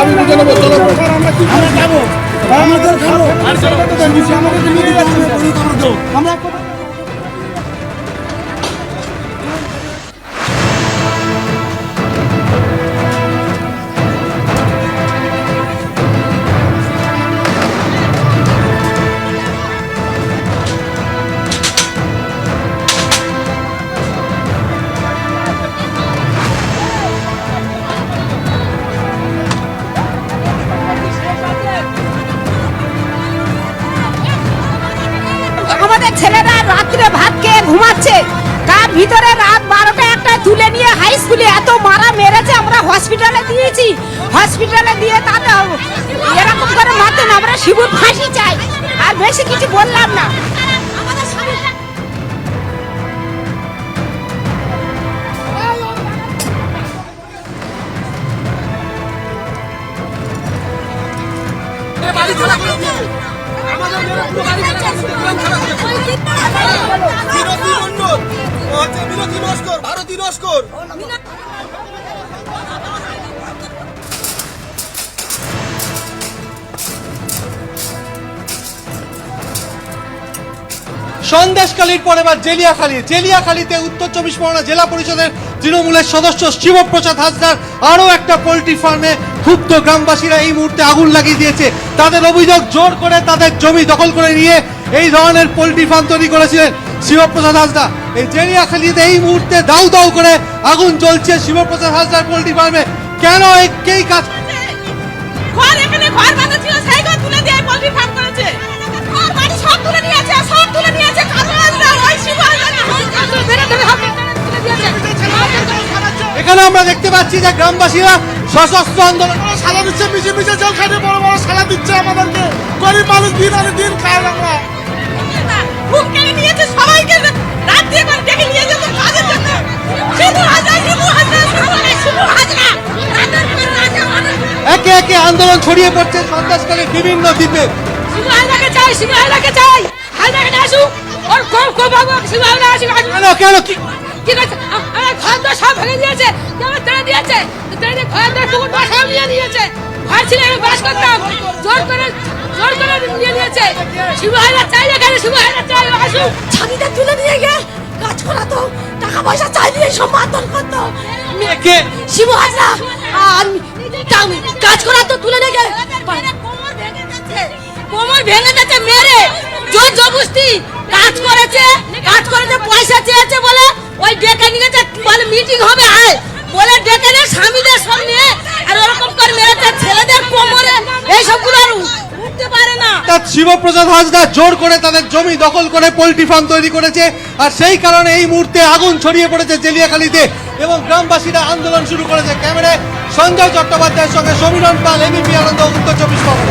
আমি বুঝে নেব চলো আমরা যাব আমাদের খাব আমাদের নিয়ে যাচ্ছে আমরা ছেলেরা রাত্রে ভাত খেয়ে ঘুমাচ্ছে। তার ভিতরে রাত বারোটা একটা তুলে নিয়ে হাই স্কুলে এত মারা মেরেছে আমরা হসপিটালে দিয়েছি। হসপিটালে দিয়ে তাতে এরকম করে মারতেন আমরা শিবুর ফাঁসি চাই। আর বেশি কিছু বললাম না। ভারতী নস্কর সন্দেশখালীর পর এবার জেলিয়াখালী। জেলিয়াখালীতে উত্তর চব্বিশ পরগনা জেলা পরিষদের তৃণমূলের সদস্য শিবপ্রসাদ হাসদার আরও একটা পোলট্রি ফার্মে ক্ষুব্ধ গ্রামবাসীরা এই মুহূর্তে আগুন লাগিয়ে দিয়েছে। তাদের অভিযোগ জোর করে তাদের জমি দখল করে নিয়ে এই ধরনের পোলট্রি ফার্ম তৈরি করেছিলেন শিবপ্রসাদ হাসদা এই জেলিয়াখালীতে এই মুহূর্তে দাউ দাউ করে আগুন জ্বলছে শিবপ্রসাদ হাসদার পোলট্রি ফার্মে। কেন এই কাজ ঘর এখানে ঘর বাঁধা ছিল, সেই ঘর তুলে দিয়ে পোল্ট্রি ফার্ম করেছে। সব তুলে সব আমরা দেখতে পাচ্ছি যে গ্রামবাসীরা সশস্ত্র আন্দোলন সালা দিচ্ছে মিশে মিশে জল খাইতে বড় বড় সালা দিচ্ছে আমাদেরকে। গরিব মানুষ দিন আনে দিন খাই আমরা। সবাইকে রাত দিয়ে ডেকে নিয়ে যেত কাজের জন্য। শুধু হাজার শুধু হাজার শুধু হাজার। একে একে আন্দোলন ছড়িয়ে পড়ছে সন্ত্রাসকারীর বিভিন্ন দ্বীপে কেন কেন কি সব ভেঙে আমার দিয়েছে। তেড়ে দিয়ে ঘর দর পুকুর দর সব নিয়ে নিয়েছে ঘর ছিল আমি বাস করতাম। জোর করে জোর করে নিয়ে নিয়েছে শিবু চাই এখানে শিবু চাই আসুক। ছাদিটা তুলে নিয়ে গিয়ে কাজ করাতো টাকা পয়সা চাই দিয়ে সব মারধর করতো। কে শিবু আর কাজ করাতো তুলে নিয়ে গিয়ে। কোমর ভেঙে যাচ্ছে মেরে জোর জবরদস্তি কাজ করেছে কাজ করেছে পয়সা চেয়েছে বলে ওই ডেকে নিয়ে বলে মিটিং হবে। স্বামীদের সামনে আর ওরকম করে মেরেছে ছেলেদের কোমরে এই সবগুলো আর উঠতে পারে না। তা শিবপ্রসাদ হাসদা জোর করে তাদের জমি দখল করে পোল্ট্রি ফার্ম তৈরি করেছে, আর সেই কারণে এই মুহূর্তে আগুন ছড়িয়ে পড়েছে জেলিয়াখালীতে, এবং গ্রামবাসীরা আন্দোলন শুরু করেছে। ক্যামেরায় সঞ্জয় চট্টোপাধ্যায়ের সঙ্গে সমীরণ পাল এবিপি আনন্দ, উত্তর চব্বিশ পরগনা।